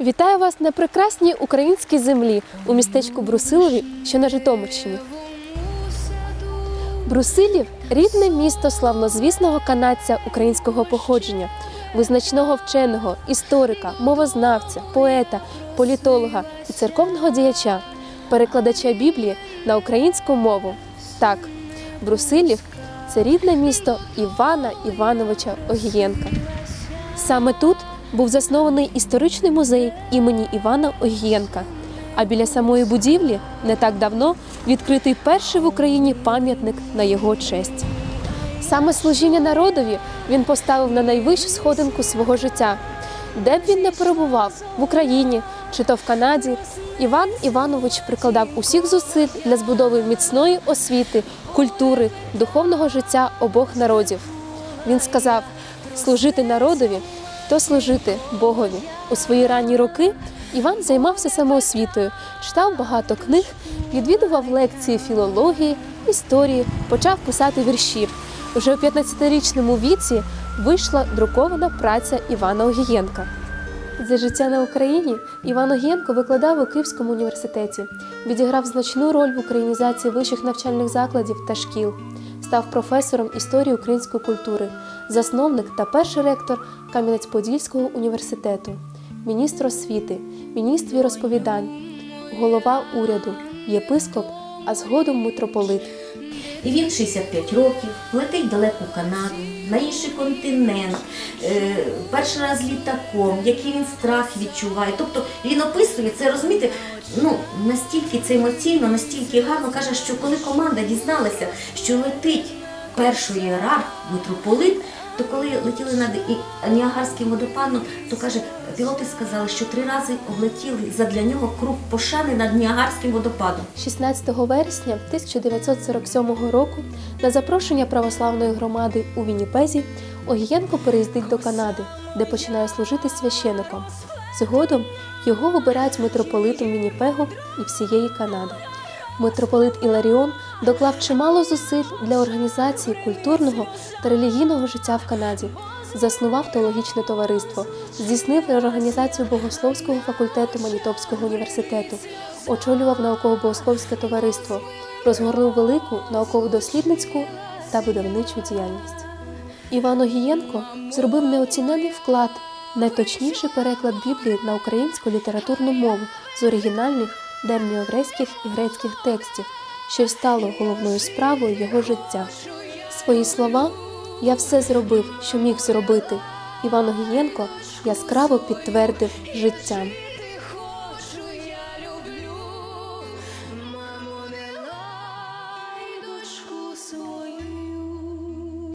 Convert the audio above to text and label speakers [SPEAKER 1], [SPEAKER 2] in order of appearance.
[SPEAKER 1] Вітаю вас на прекрасній українській землі у містечку Брусилові, що на Житомирщині. Брусилів рідне місто славнозвісного канадця українського походження, визначного вченого, історика, мовознавця, поета, політолога і церковного діяча, перекладача Біблії на українську мову. Так, Брусилів це рідне місто Івана Івановича Огієнка. Саме тут був заснований історичний музей імені Івана Огієнка. А біля самої будівлі не так давно відкритий перший в Україні пам'ятник на його честь. Саме служіння народові він поставив на найвищу сходинку свого життя. Де б він не перебував в Україні чи то в Канаді, Іван Іванович прикладав усіх зусиль для збудови міцної освіти, культури, духовного життя обох народів. Він сказав: служити народові то служити Богові. У свої ранні роки Іван займався самоосвітою, читав багато книг, відвідував лекції філології, історії, почав писати вірші. Уже у 15-річному віці вийшла друкована праця Івана Огієнка. За життя на Україні Іван Огієнко викладав у Київському університеті, відіграв значну роль в українізації вищих навчальних закладів та шкіл, став професором історії української культури, засновник та перший ректор Кам'янець-Подільського університету, міністр освіти, міністр розповідань, голова уряду, єпископ, а згодом митрополит.
[SPEAKER 2] І він 65 років, летить в далеку Канаду, на інший континент, е, перший раз літаком, який він страх відчуває. Тобто він описує це, розумієте, ну настільки це емоційно, настільки гарно каже, що коли команда дізналася, що летить перший ієрарх, митрополит, то коли летіли над Ніагарським водопадом, то каже, пілоти сказали, що три рази облетіли задля нього круг пошани над Ніагарським водопадом.
[SPEAKER 1] 16 вересня 1947 року на запрошення православної громади у Вінніпезі Огієнко переїздить до Канади, де починає служити священиком. Згодом його обирають митрополитом Вінніпегу і всієї Канади. Митрополит Іларіон доклав чимало зусиль для організації культурного та релігійного життя в Канаді, заснував теологічне товариство, здійснив реорганізацію богословського факультету Манітопського університету, очолював науково-богословське товариство, розгорнув велику науково-дослідницьку та видавничу діяльність. Іван Огієнко зробив неоцінений вклад, найточніший переклад Біблії на українську літературну мову з оригінальних давньоєврейських і грецьких текстів, що й стало головною справою його життя. Свої слова я все зробив, що міг зробити. Іван Огієнко яскраво підтвердив життям.